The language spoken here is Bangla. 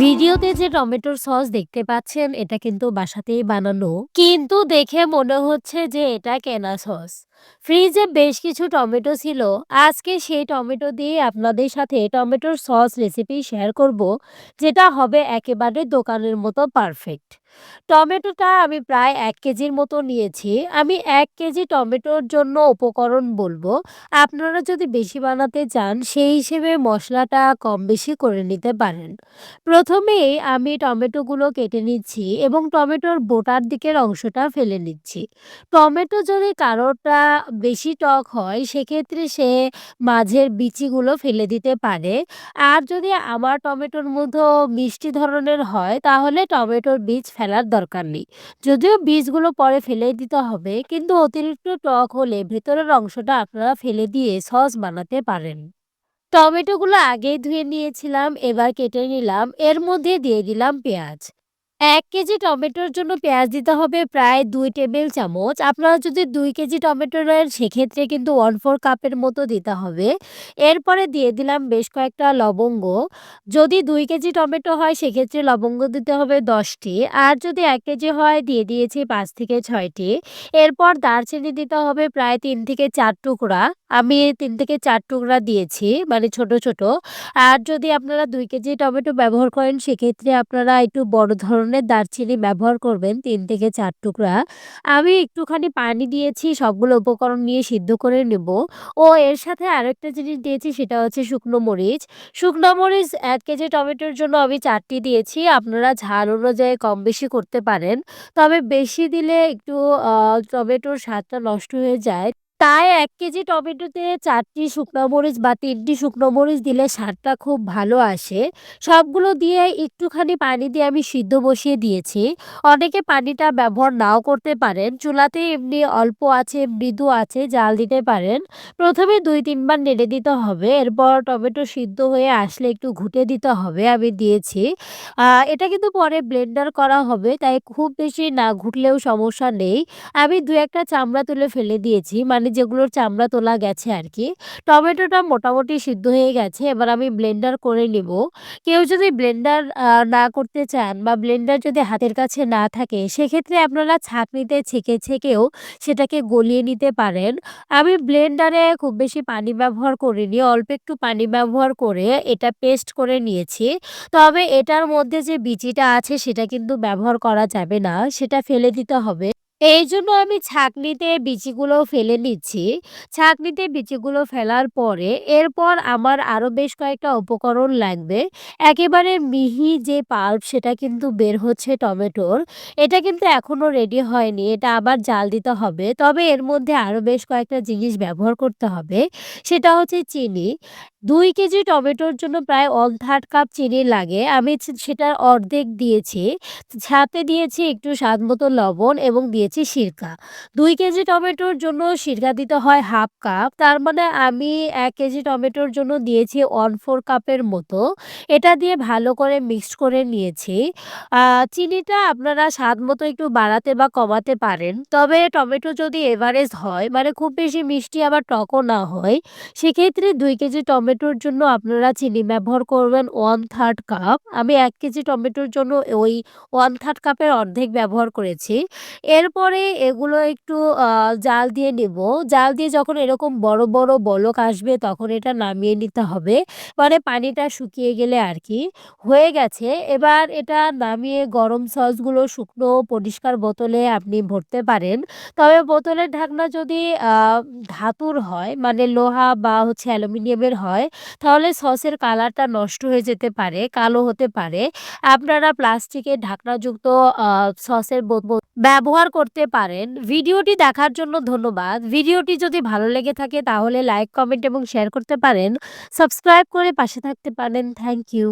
ভিডিওতে যে টমেটোর সস দেখতে পাচ্ছেন, এটা কিন্তু বাসাতেই বানানো। কিন্তু দেখে মনে হচ্ছে যে এটা কেনা সস। ফ্রিজে বেশ কিছু টমেটো ছিল। আজকে সেই টমেটো দিয়ে আপনাদের সাথে টমেটোর সস রেসিপি শেয়ার করব, যেটা হবে একেবারে দোকানের মতো পারফেক্ট। টমেটোটা আমি প্রায় এক কেজির মতো নিয়েছি। আমি এক কেজি টমেটোর জন্য উপকরণ বলব। আপনারা যদি বেশি বানাতে চান, সেই হিসেবে মশলাটা কম বেশি করে নিতে পারেন। প্রথমেই আমি টমেটোগুলো কেটে নিচ্ছি এবং টমেটোর বোটার দিকের অংশটা ফেলে নিচ্ছি। টমেটো যদি কারোরটা বেশি টক হয়, সেক্ষেত্রে সে মাঝের বিচিগুলো ফেলে দিতে পারে। আর যদি আমার টমেটোর মতো মিষ্টি ধরনের হয়, তাহলে টমেটোর বীজ ফেলার দরকার নেই। যদিও বীজগুলো পরে ফেলে দিতে হবে, কিন্তু অতিরিক্ত টক হলে ভেতরের অংশটা আপনারা ফেলে দিয়ে সস বানাতে পারেন। টমেটোগুলো আগেই ধুয়ে নিয়েছিলাম, এবার কেটে নিলাম। এর মধ্যে দিয়ে দিলাম পেঁয়াজ। এক কেজি টমেটোর জন্য পেঁয়াজ দিতে হবে প্রায় দুই টেবিল চামচ। আপনারা যদি দুই কেজি টমেটো নেন, সেক্ষেত্রে কিন্তু ওয়ান ফোর কাপের মতো দিতে হবে। এরপরে দিয়ে দিলাম বেশ কয়েকটা লবঙ্গ। যদি দুই কেজি টমেটো হয়, সেক্ষেত্রে লবঙ্গ দিতে হবে দশটি। আর যদি এক কেজি হয়, দিয়ে দিয়েছি পাঁচ থেকে ছয়টি। এরপর দারচিনি দিতে হবে প্রায় তিন থেকে চার টুকরা। আমি তিন থেকে চার টুকরা দিয়েছি মানে ছোট ছোট। আর যদি আপনারা দুই কেজি টমেটো ব্যবহার করেন, সেক্ষেত্রে আপনারা একটু বড় ধরনের দারচিনি ব্যবহার করবেন, তিন থেকে চার টুকরা। আমি একটুখানি পানি দিয়েছি, সবগুলো উপকরণ নিয়ে সিদ্ধ করে নেব। ও এর সাথে আরেকটা জিনিস দিয়েছি, সেটা হচ্ছে শুকনো মরিচ। শুকনো মরিচ এক কেজি টমেটোর জন্য আমি চারটি দিয়েছি, আপনারা ঝাল অনুযায়ী কম বেশি করতে পারেন। তবে বেশি দিলে একটু টমেটোর স্বাদটা নষ্ট হয়ে যায়। তাই এক কেজি টমেটোতে চারটি শুকনো মরিচ বা তিনটি শুকনো মরিচ দিলে স্বাদটা খুব ভালো আসে। সবগুলো দিয়ে একটুখানি পানি দিয়ে আমি সিদ্ধ বসিয়ে দিয়েছি। অনেকে পানিটা ব্যবহার নাও করতে পারেন। চুলাতে এমনি অল্প আছে মৃদু আছে, জাল দিতে পারেন। প্রথমে দুই তিনবার নেড়ে দিতে হবে। এরপর টমেটো সিদ্ধ হয়ে আসলে একটু ঘুঁটে দিতে হবে। আমি দিয়েছি। এটা কিন্তু পরে ব্লেন্ডার করা হবে, তাই খুব বেশি না ঘুটলেও সমস্যা নেই। আমি দু একটা চামড়া তুলে ফেলে দিয়েছি। মানে যেগুলোর চামড়া তোলা গেছে আর কি টমেটোটা মোটামুটি সিদ্ধ হয়ে গেছে, এবার আমি ব্লেন্ডার করে নিব। কেউ যদি ব্লেন্ডার না করতে চান বা ব্লেন্ডার যদি হাতের কাছে না থাকে, সেক্ষেত্রে আপনারা ছাঁকনিতে ছেঁকে ছেঁকেও সেটাকে গলিয়ে নিতে পারেন। আমি ব্লেন্ডারে খুব বেশি পানি ব্যবহার করিনি, অল্প একটু পানি ব্যবহার করে এটা পেস্ট করে নিয়েছি। তবে এটার মধ্যে যে বিচিটা আছে, সেটা কিন্তু ব্যবহার করা যাবে না, সেটা ফেলে দিতে হবে। এই জন্য আমি ছাঁকনিতে বিচিগুলো ফেলে নিচ্ছি। ছাঁকনিতে বিচিগুলো ফেলার পরে এরপর আমার আরও বেশ কয়েকটা উপকরণ লাগবে। একেবারে মিহি যে পাল্প সেটা কিন্তু বের হচ্ছে টমেটোর। এটা কিন্তু এখনও রেডি হয়নি। এটা আবার জাল দিতে হবে। তবে এর মধ্যে আরও বেশ কয়েকটা জিনিস ব্যবহার করতে হবে। সেটা হচ্ছে চিনি। দুই কেজি টমেটোর জন্য প্রায় 1/3 কাপ চিনি লাগে। আমি সেটার অর্ধেক দিয়েছি। সাথে দিয়েছি একটু স্বাদ মতো লবণ এবং দিয়েছি সিরকা। দুই কেজি টমেটোর জন্য সিরকা দিতে হয় হাফ কাপ। তার মানে আমি এক কেজি টমেটোর জন্য দিয়েছি 1/4 কাপের মতো। এটা দিয়ে ভালো করে মিক্সড করে নিয়েছি। চিনিটা আপনারা স্বাদ মতো একটু বাড়াতে বা কমাতে পারেন। তবে টমেটো যদি এভারেজ হয় মানে খুব বেশি মিষ্টি আবার টকও না হয়, সেক্ষেত্রে দুই কেজি টমেটোর জন্য আপনারা চিনি ব্যবহার করবেন 1/3 কাপ। আমি এক কেজি টমেটোর জন্য ওই 1/3 কাপের অর্ধেক ব্যবহার করেছি। এরপরে এগুলো একটু জাল দিয়ে নেব। জাল দিয়ে যখন এরকম বড়, বড় বলক আসবে তখন এটা নামিয়ে নিতে হবে। মানে পানিটা শুকিয়ে গেলে আর কি হয়ে গেছে। এবার এটা নামিয়ে গরম সসগুলো শুকনো পরিষ্কার বোতলে আপনি ভরতে পারেন। তবে বোতলের ঢাকনা যদি ধাতুর হয় মানে লোহা বা হচ্ছে অ্যালুমিনিয়ামের হয় তাহলে সসের কালারটা নষ্ট হয়ে যেতে পারে, কালো হতে পারে। আপনারা প্লাস্টিকের ঢাকনাযুক্ত সসের ব্যবহার করতে পারেন। ভিডিওটি দেখার জন্য ধন্যবাদ। ভিডিওটি যদি ভালো লেগে থাকে তাহলে লাইক, কমেন্ট এবং শেয়ার করতে পারেন। সাবস্ক্রাইব করে পাশে থাকতে পারেন। Thank you.